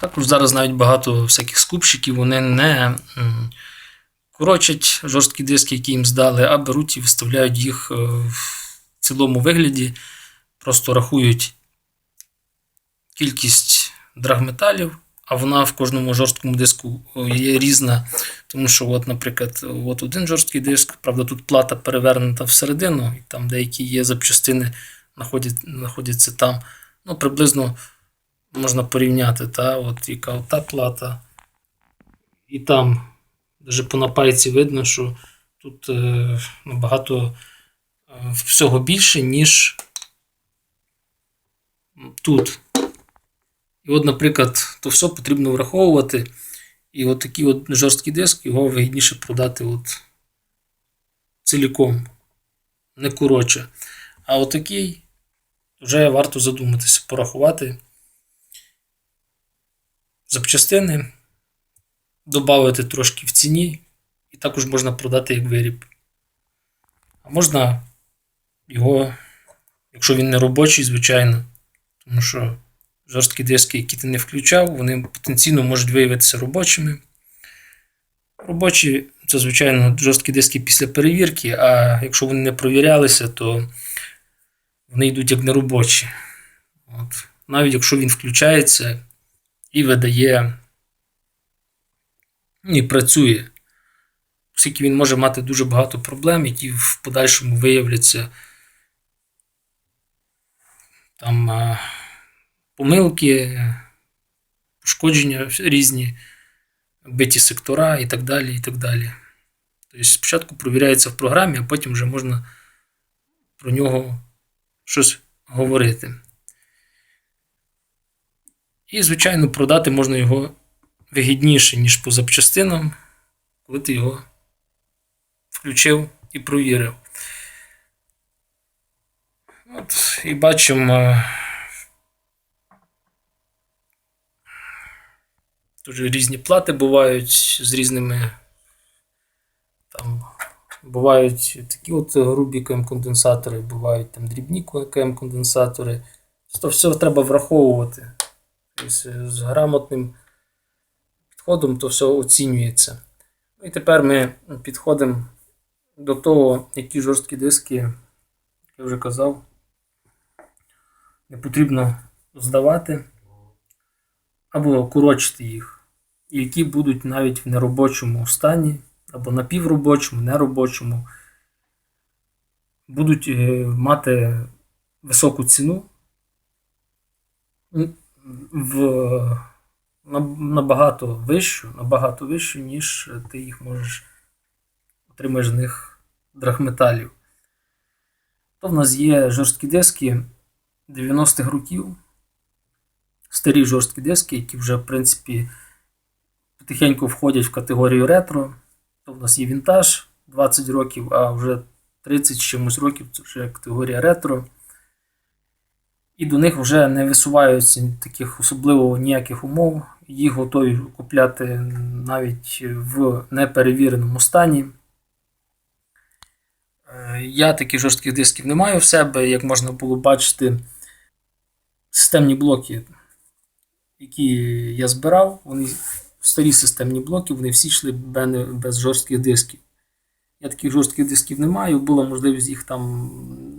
Також зараз навіть багато всяких скупщиків, вони не корочать жорсткі диски, які їм здали, а беруть і виставляють їх е, в цілому вигляді, просто рахують кількість драгметалів, а вона в кожному жорсткому диску е, є різна. Тому що, от, наприклад, от один жорсткий диск, правда, тут плата перевернута всередину, і там деякі є запчастини, знаходяться там. Ну, приблизно можна порівняти, та, от яка та плата. І там, навіть по напайці видно, що тут е, набагато е, всього більше, ніж тут. І от, наприклад, то все потрібно враховувати. І от такий от жорсткий диск, його вигідніше продати от ціліком, не коротше. А отакий вже варто задуматися, порахувати запчастини, додати трошки в ціні, і також можна продати як виріб. А можна його, якщо він не робочий, звичайно, тому що жорсткі диски, які ти не включав, вони потенційно можуть виявитися робочими. Робочі це, звичайно, жорсткі диски після перевірки, а якщо вони не провірялися, то вони йдуть як неробочі. От. Навіть якщо він включається і видає, і працює, оскільки він може мати дуже багато проблем, які в подальшому виявляться там помилки, пошкодження різні, биті сектора і так далі. і так далі. Тобто спочатку провіряється в програмі, а потім вже можна про нього щось говорити. І, звичайно, продати можна його вигідніше, ніж по запчастинам, коли ти його включив і провірив. От, і бачимо. е, Дуже різні плати бувають з різними. Там бувають такі от грубі КМ-конденсатори, бувають там дрібні КМ-конденсатори. То все треба враховувати. З грамотним підходом то все оцінюється. Ну і тепер ми підходимо до того, які жорсткі диски, як я вже казав, не потрібно здавати або корочити їх, які будуть навіть в неробочому стані, або напівробочому, неробочому, будуть е, мати високу ціну в набагато вищу, набагато вищу, ніж ти їх можеш отримаєш з них драгметалів. То в нас є жорсткі диски 90-х років, старі жорсткі диски, які вже, в принципі, потихеньку входять в категорію ретро. То в нас є вінтаж 20 років, а вже 30 з чимось років це вже категорія ретро. І до них вже не висуваються таких особливо ніяких умов. Їх готові купляти навіть в неперевіреному стані. Е, Я таких жорстких дисків не маю в себе, як можна було бачити, системні блоки, які я збирав, вони старі системні блоки, вони всі йшли без жорстких дисків. Я таких жорстких дисків не маю, була можливість їх там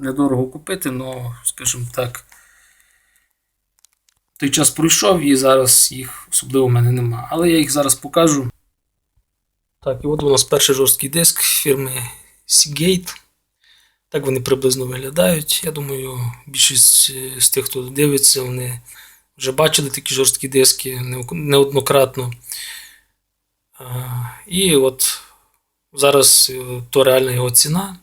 недорого купити, але, скажімо так, той час пройшов і зараз їх особливо в мене нема. Але я їх зараз покажу. Так, і от у нас перший жорсткий диск фірми Seagate. Так вони приблизно виглядають. Я думаю, більшість е, з тих, хто дивиться, вони вже бачили такі жорсткі диски неоднократно. І от зараз е, то реальна його ціна.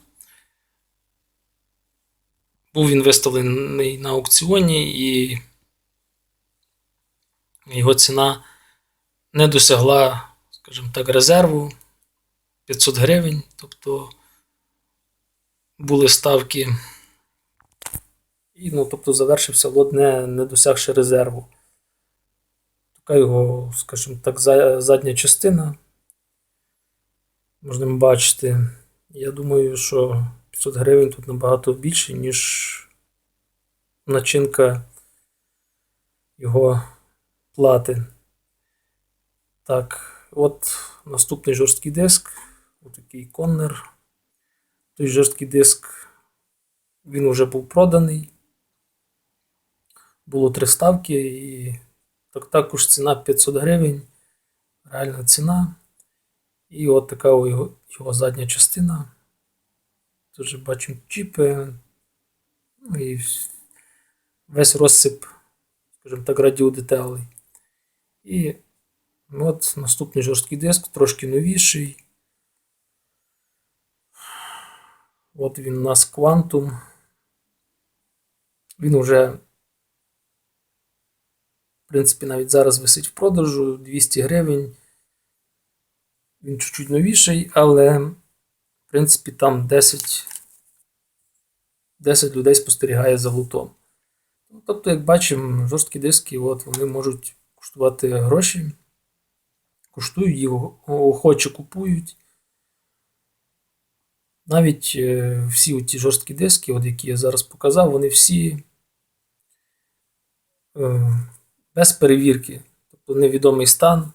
Був він виставлений на аукціоні, і його ціна не досягла, скажімо так, резерву 500 гривень. Тобто були ставки. І, ну, тобто завершився лот не, не досягши резерву. Така його, скажімо так, задня частина. Можна бачити. Я думаю, що 500 гривень тут набагато більше, ніж начинка його плати. Так, от наступний жорсткий диск. Отакий коннер. Той жорсткий диск, він вже був проданий. Було три ставки, і так, також ціна 500 гривень. Реальна ціна. І от така його, його задня частина. Тут же бачимо чіпи. Ну і весь розсип, скажімо так, радіодеталей. І от наступний жорсткий диск, трошки новіший. От він у нас Quantum. Він вже, в принципі, навіть зараз висить в продажу 200 гривень. Він чуть-чуть новіший, але, в принципі, там 10, 10 людей спостерігає за лутом. Тобто, як бачимо, жорсткі диски, от, вони можуть коштувати гроші, коштують, їх охоче купують. Навіть е, всі ті жорсткі диски, от, які я зараз показав, вони всі е, без перевірки, тобто невідомий стан.